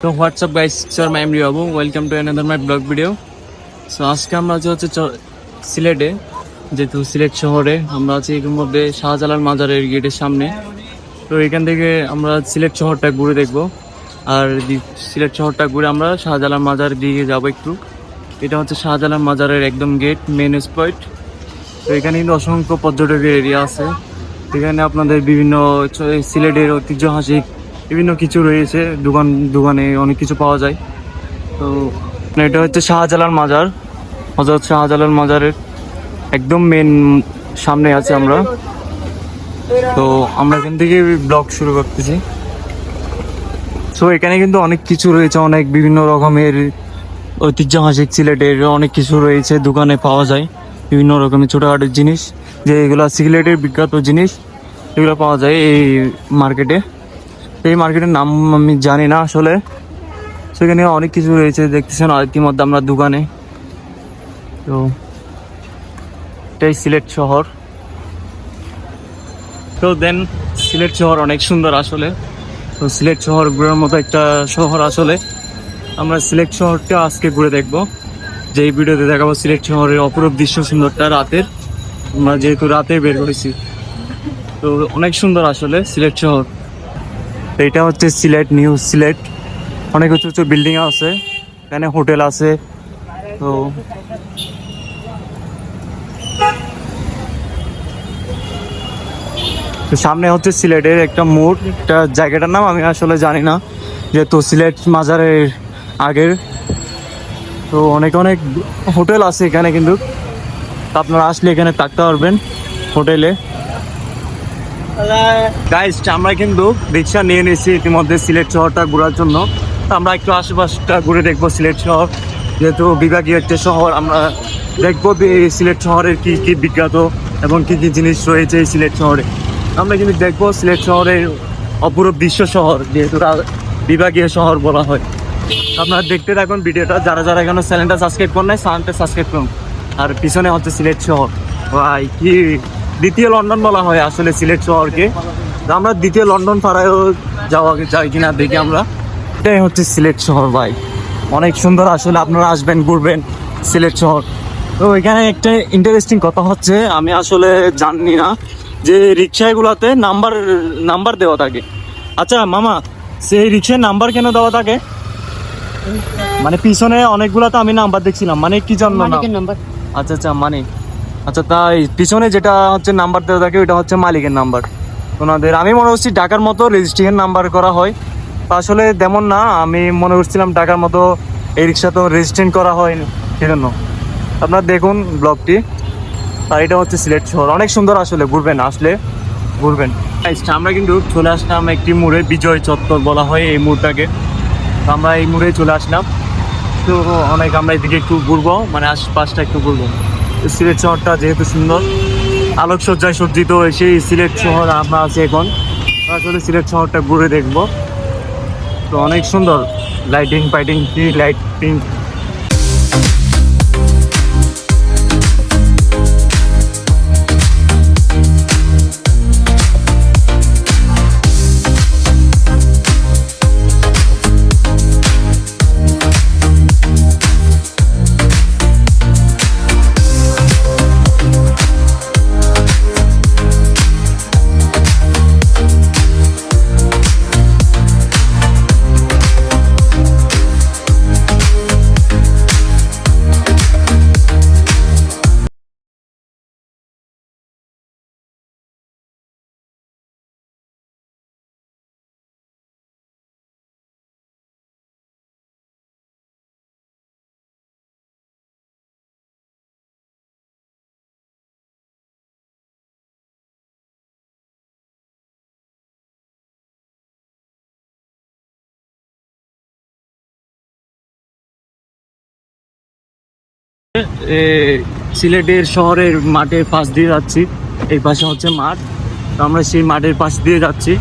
তো what's up guys sir my M Babu welcome to another my blog video so আজকে আমরা আছি হচ্ছে সিলেটে, যেহেতু সিলেট শহরে, আমরা আছি এর মধ্যে শাহজালাল মাজারের গেটের সামনে। তো এখান থেকে আমরা সিলেট শহরটা ঘুরে দেখব। আর সিলেট শহরটা ঘুরে আমরা শাহজালাল মাজার দিকে যাব একটু। এটা হচ্ছে শাহজালাল মাজারের একদম গেট মেন স্পট তো এখানে কিন্তু অসংখ্য পর্যটকের এরিয়া আছে। এখানে আপনাদের বিভিন্ন সিলেটের ঐতিহ্যহাসিক বিভিন্ন কিছু রয়েছে, দোকান, দোকানে অনেক কিছু পাওয়া যায়। তো এটা হচ্ছে শাহজালাল মাজার। হজরত শাহজালাল মাজারের একদম মেন সামনে আছে আমরা। তো আমরা এখান থেকে ব্লগ শুরু করতেছি। সো এখানে কিন্তু অনেক কিছু রয়েছে, অনেক বিভিন্ন রকমের ঐতিহ্যহাসিক সিলেটের অনেক কিছু রয়েছে, দোকানে পাওয়া যায়। বিভিন্ন রকমের ছোটোখাটো জিনিস যে এগুলো সিলেটের বিখ্যাত জিনিস, এগুলো পাওয়া যায় এই মার্কেটে এই মার্কেটের নাম আমি জানি না আসলে। সেখানে অনেক কিছু রয়েছে, দেখতেছেন ইতিমধ্যে আমরা দোকানে। তো, এটাই সিলেট শহর। তো দেন সিলেট শহর অনেক সুন্দর আসলে। তো সিলেট শহর ঘোরার মতো একটা শহর আসলে। আমরা সিলেট শহরটা আজকে ঘুরে দেখব। যে এই ভিডিওতে দেখাবো সিলেট শহরের অপরূপ দৃশ্য সুন্দরটা রাতের। আমরা যেহেতু রাতে বের করেছি তো, অনেক সুন্দর আসলে সিলেট শহর। এটা হচ্ছে সিলেট নিউ সিলেট। অনেক উঁচু উঁচু বিল্ডিং আছে, এখানে হোটেল আছে, তো সামনে হচ্ছে সিলেটের একটা মোড়, একটা জায়গাটার নাম আমি আসলে জানি না, যেহেতু সিলেট মাজারের আগের। তো অনেক অনেক হোটেল আছে এখানে কিন্তু আপনারা আসলে এখানে থাকতে পারবেন হোটেলে। গাইস আমরা কিন্তু রিক্সা নিয়ে নিয়েছি ইতিমধ্যে সিলেট শহরটা ঘোরার জন্য। তো আমরা একটু আশেপাশটা ঘুরে দেখব সিলেট শহর। যেহেতু বিভাগীয় একটা শহর, আমরা দেখব এই সিলেট শহরের কি কি বিখ্যাত এবং কি কি জিনিস রয়েছে এই সিলেট শহরে। আমরা কিন্তু দেখব সিলেট শহরের অপরূপ বিশ্ব শহর, যেহেতু বিভাগীয় শহর বলা হয়। আপনারা দেখতে থাকুন ভিডিওটা। যারা যারা এখনও চ্যানেলটা সাবস্ক্রাইব করেন নাই, চ্যানেলটা সাবস্ক্রাইব করুন। আর পিছনে হচ্ছে সিলেট শহর। ভাই, কি দ্বিতীয় লন্ডন বলা হয় আসলে সিলেট শহরকে। আমরা দ্বিতীয় লন্ডন পাড়ায়ও যাওয়া যাই কিনা দেখি আমরা। এটাই হচ্ছে সিলেট শহর ভাই। অনেক সুন্দর আসলে আপনারা আসবেন ঘুরবেন সিলেট শহর। তো এখানে একটা ইন্টারেস্টিং কথা হচ্ছে আমি আসলে জানি না যে রিক্সাগুলোতে নাম্বার নাম্বার দেওয়া থাকে। আচ্ছা মামা সেই রিক্সায় নাম্বার কেন দেওয়া থাকে? মানে পিছনে অনেকগুলো তো আমি নাম্বার দেখছিলাম মানে কি জন্য আচ্ছা আচ্ছা মানে আচ্ছা তাই পিছনে যেটা হচ্ছে নাম্বার দেওয়া থাকে, ওইটা হচ্ছে মালিকের নাম্বার ওনাদের, আমি মনে করছি ঢাকার মতো রেজিস্ট্রেশন নাম্বার করা হয়। তা আসলে তেমন না, আমি মনে করছিলাম ঢাকার মতো এই রিক্সা তো রেজিস্ট্রেশন করা হয় সেজন্য। আপনারা দেখুন ব্লগটি। আর এটা হচ্ছে সিলেট শহর। অনেক সুন্দর আসলে, ঘুরবেন আসলে ঘুরবেন। আমরা কিন্তু চলে আসলাম একটি মোড়ে, বিজয় চত্বর বলা হয় এই মোড়টাকে। আমরা এই মোড়ে চলে আসলাম। তো অনেক আমরা এদিকে একটু ঘুরবো মানে আশপাশটা একটু ঘুরবো। সিলেট শহরটা যেহেতু সুন্দর, আলোকসজ্জায় সজ্জিত সেই সিলেট শহর আমরা আছি এখন। আসলে সিলেট শহরটা ঘুরে দেখব। তো অনেক সুন্দর লাইটিং ফাইটিং কি লাইটিং সিলেটের শহরের মাঠের পাশ দিয়ে যাচ্ছি। এই পাশে হচ্ছে মাঠ। তো আমরা সেই মাঠের পাশ দিয়ে যাচ্ছি।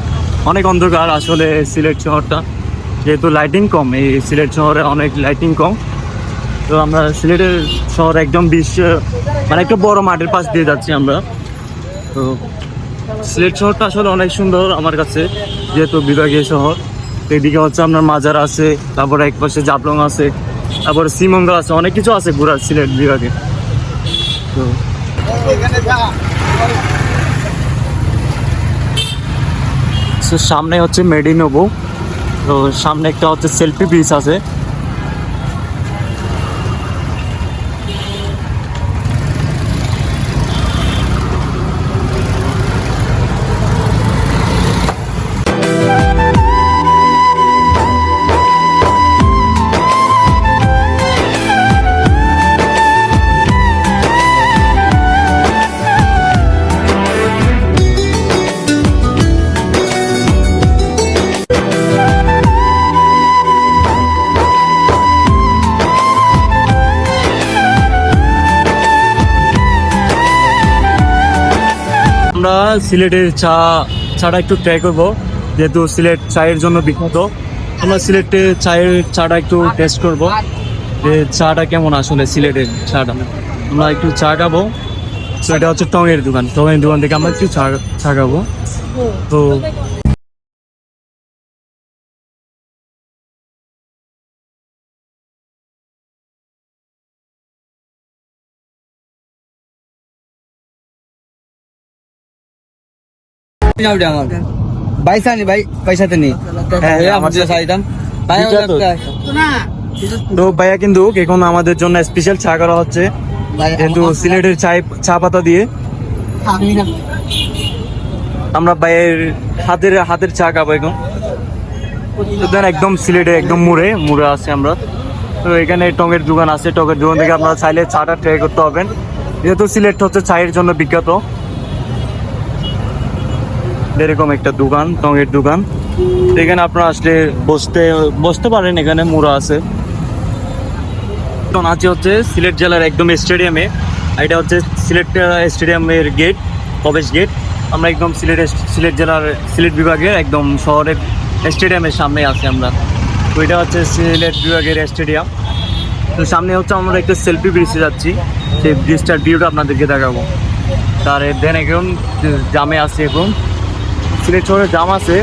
অনেক অন্ধকার আসলে সিলেট শহরটা। যেহেতু লাইটিং কম, এই সিলেট শহরে অনেক লাইটিং কম। তো আমরা সিলেটের শহর একদম বিশ্ব মানে একটা বড় মাঠের পাশ দিয়ে যাচ্ছি আমরা। তো সিলেট শহরটা আসলে অনেক সুন্দর আমার কাছে, যেহেতু বিভাগীয় শহর। এদিকে হচ্ছে আপনার মাজার আছে, তারপরে এক পাশে জাপলং আছে। তারপরে শ্রীমঙ্গল আছে, অনেক কিছু আছে ঘুরার সিলেট বিভাগে। তো সামনে হচ্ছে মেডিনোবো, তো সামনে একটা হচ্ছে সেলফি ব্রিজ আছে। আমরা সিলেটের চা, চাটা একটু ট্রাই করব। যেহেতু সিলেট চায়ের জন্য বিখ্যাত, আমরা সিলেটে চায়ের চাটা একটু টেস্ট করব। যে চাটা কেমন আসলে সিলেটের চাটা। আমরা একটু চা খাব। তো এটা হচ্ছে টঙের দোকান। টঙের দোকান থেকে আমরা একটু চা চা খাব। তো ওটা ভাই পয়সাতে নেই ভাইয়া কিন্তু এখন আমাদের জন্য স্পেশাল চা করা হচ্ছে। কিন্তু সিলেটের চা চা পাতা দিয়ে। আমরা ভাইয়ের হাতের হাতের চা খাব এখন। দেন একদম সিলেটে একদম মুড়ে মুড়ে আছে আমরা। তো এখানে টঙের দোকান আছে টঙের দোকান থেকে আপনারা চাইলে চাটা ট্রাই করতে পারবেন। যেহেতু সিলেট হচ্ছে চায়ের জন্য বিখ্যাত। এরকম একটা দোকান, টঙের দোকান। এখানে আপনারা আসলে বসতে বসতে পারেন, এখানে মুড়া আছে। আছে হচ্ছে সিলেট জেলার একদম স্টেডিয়ামে। এটা হচ্ছে সিলেট স্টেডিয়ামের গেট, প্রবেশ গেট। আমরা একদম সিলেট সিলেট জেলার, সিলেট বিভাগের একদম শহরের স্টেডিয়ামের সামনে আছি আমরা। তো এটা হচ্ছে সিলেট বিভাগের স্টেডিয়াম। তো সামনে হচ্ছে আমরা একটা সেলফি ব্রিজে যাচ্ছি। সেই ব্রিজটার ভিউটা আপনাদেরকে দেখাবো। তার দেন এখন জামে আছে এখন। সিলেট শহরে জাম আছে।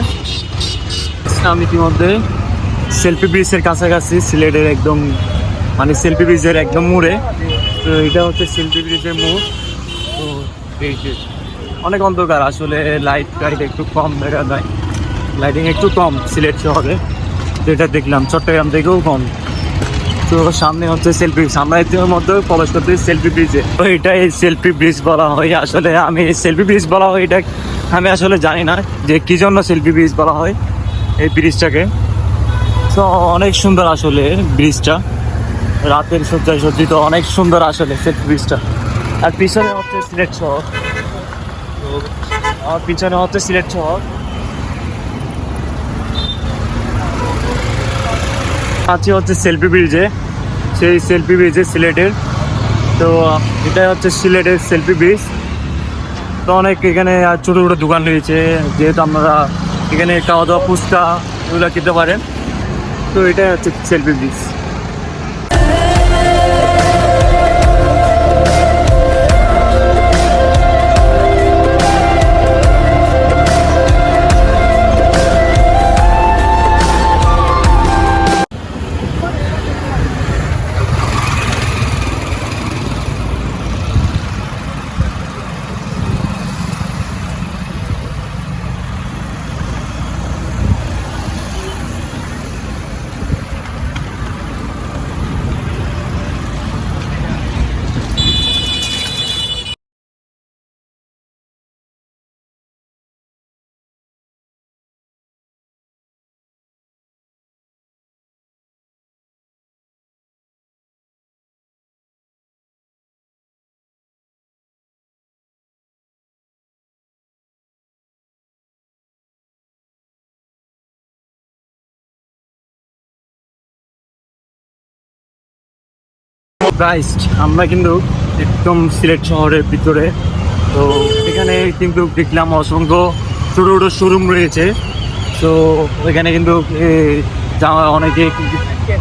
আমি ইতিমধ্যে সেলফি ব্রিজের কাছাকাছি সিলেটের একদম মানে সেলফি ব্রিজের একদম মোড়ে। তো এটা হচ্ছে সেলফি ব্রিজের মোড়। তো এই যে অনেক অন্ধকার, আসলে লাইট টাইট একটু কম দেখা যায়। লাইটিং একটু কম সিলেট শহরে, যেটা দেখলাম। চট্টগ্রাম থেকেও কম। তো সামনে হচ্ছে সেলফি এর মধ্যে প্রবেশ করতে সেলফি ব্রিজে তো এটা এই সেলফি ব্রিজ বলা হয়। আসলে আমি সেলফি ব্রিজ বলা হয়, এটা আমি আসলে জানি না যে কি জন্য সেলফি ব্রিজ বলা হয় এই ব্রিজটাকে তো অনেক সুন্দর আসলে ব্রিজটা রাতের সজ্জায় সজ্জিত অনেক সুন্দর আসলে সেলফি ব্রিজটা আর পিছনে হচ্ছে সিলেট শহর তো আমার পিছনে হচ্ছে সিলেট শহর আছে হচ্ছে সেলফি ব্রিজে, সেই সেলফি ব্রিজে সিলেটের। তো এটাই হচ্ছে সিলেটের সেলফি ব্রিজ। তো অনেক এখানে ছোটো ছোটো দোকান রয়েছে, যেহেতু আপনারা এখানে খাওয়া দাওয়া ফুচকা এগুলো খেতে পারেন। তো এটাই হচ্ছে সেলফি ব্রিজ। ক্রাইস্ট আমরা কিন্তু একদম সিলেট শহরের ভিতরে। তো এখানে কিন্তু দেখলাম অসংখ্য ছোটো ছোটো শোরুম রয়েছে। তো এখানে কিন্তু জামা অনেকে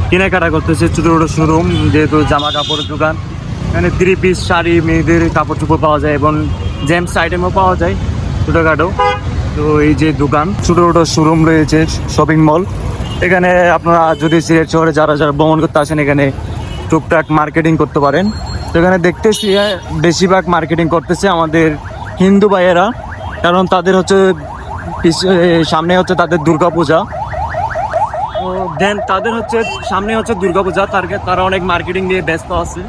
কেনাকাটা করতেছে ছোটো ছোটো শোরুম যেহেতু জামা কাপড়ের দোকান। এখানে থ্রি পিস শাড়ি, মেয়েদের কাপড় চোপড় পাওয়া যায় এবং জেমস আইটেমও পাওয়া যায় ছোটোখাটো। তো এই যে দোকান, ছোটো ছোটো শোরুম রয়েছে শপিং মল এখানে আপনারা যদি সিলেট শহরে যারা যারা ভ্রমণ করতে আসেন, এখানে টুকটাক মার্কেটিং করতে পারেন। তো এখানে দেখতেছি বেশিরভাগ মার্কেটিং করতেছে আমাদের হিন্দু ভাইয়েরা। কারণ তাদের হচ্ছে সামনে হচ্ছে তাদের দুর্গা পূজা তো দেন তাদের হচ্ছে সামনে হচ্ছে দুর্গাপূজা। তার তারা অনেক মার্কেটিং নিয়ে ব্যস্ত আছে।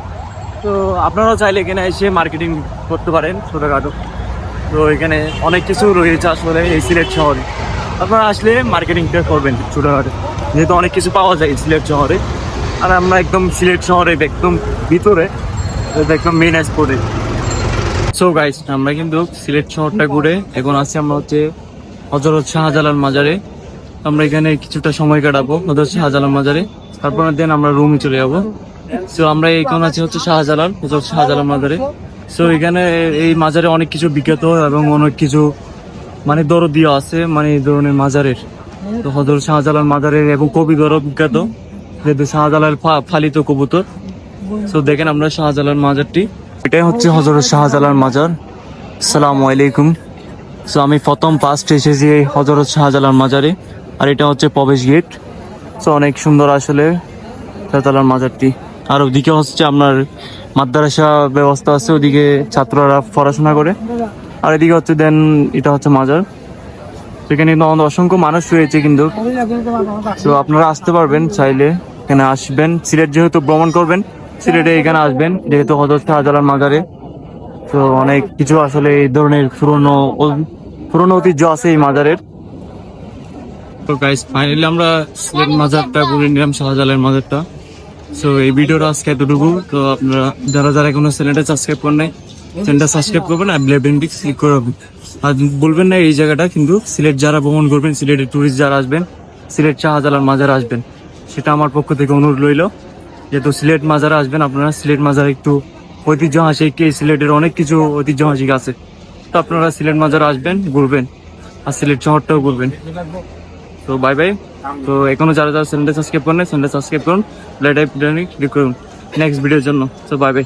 তো আপনারাও চাইলে এখানে এসে মার্কেটিং করতে পারেন ছোটোখাটো। তো এখানে অনেক কিছু রয়েছে আসলে এই সিলেট শহরে। আপনারা আসলে মার্কেটিংটা করবেন ছোটোখাটো। যেহেতু অনেক কিছু পাওয়া যায় সিলেট শহরে। আর আমরা একদম সিলেট শহরে একদম ভিতরে একদম মেন স্পটে সো গাইস আমরা কিন্তু সিলেট শহরটা ঘুরে এখন আছি আমরা হচ্ছে হজরত শাহজালাল মাজারে। আমরা এখানে কিছুটা সময় কাটাবো হজরত শাহজালাল মাজারে। তারপর দেন আমরা রুমে চলে যাব। সো আমরা এখন আছি হচ্ছে শাহজালাল, হজরত শাহজালাল মাজারে। সো এখানে এই মাজারে অনেক কিছু বিখ্যাত এবং অনেক কিছু মানে দরদিও আছে মানে এই ধরনের মাজারের। তো হজরত শাহজালাল মাজারের এবং কবিগরও বিখ্যাত। যেহেতু শাহজালাল ফালিত কবুতর। সো দেখেন আমরা শাহজালাল মাজারটি। এটাই হচ্ছে হজরত শাহজালাল মাজার। সালামু আলাইকুম। সো আমি প্রথম ফার্স্ট এসেছি এই হজরত শাহজালাল মাজারে। আর এটা হচ্ছে প্রবেশ গেট। সো অনেক সুন্দর আসলে শাহজালাল মাজারটি। আর ওদিকে হচ্ছে আপনার মাদ্রাসা ব্যবস্থা আছে। ওদিকে ছাত্ররা পড়াশোনা করে। আর এদিকে হচ্ছে দেন, এটা হচ্ছে মাজার। সেখানে কিন্তু অসংখ্য মানুষ রয়েছে কিন্তু। তো আপনারা আসতে পারবেন চাইলে। এখানে আসবেন। সিলেট যেহেতু ভ্রমণ করবেন, সিলেটে এখানে আসবেন। যেহেতু হজরত শাহজালাল মাজারে। তো অনেক কিছু আসলে এই ধরনের পুরনো পুরনো ঐতিহ্য আছে এই মাজারের। তো গাইস ফাইনালি আমরা সিলেট মাজারটা ঘুরে নিলাম শাহজালাল মাজারটা। সো এই ভিডিওটা আজকে এতটুকু। তো আপনারা, যারা যারা এখনও চ্যানেলটা সাবস্ক্রাইব করেন নাই, চ্যানেলটা সাবস্ক্রাইব করবেন আর ব্লেবেনটি ক্লিক করবেন আর বলবেন না এই জায়গাটা, কিন্তু সিলেট যারা ভ্রমণ করবেন, সিলেটের টুরিস্ট যারা আসবেন, সিলেট শাহজালাল মাজার আসবেন। সেটা আমার পক্ষ থেকে অনুরোধ রইল। যেহেতু সিলেট মাজারে আসবেন আপনারা, সিলেট মাজার একটু ঐতিহ্য হাসি এই সিলেটের অনেক কিছু ঐতিহ্য হাসিক আছে। তো আপনারা সিলেট মাজার আসবেন, ঘুরবেন, আর সিলেট শহরটাও ঘুরবেন। তো বাই বাই তো এখনও যারা যারা চ্যানেলটা সাবস্ক্রাইব করেন চ্যানেলটা সাবস্ক্রাইব করুন লাইট করুন নেক্সট ভিডিওর জন্য। তো বাই বাই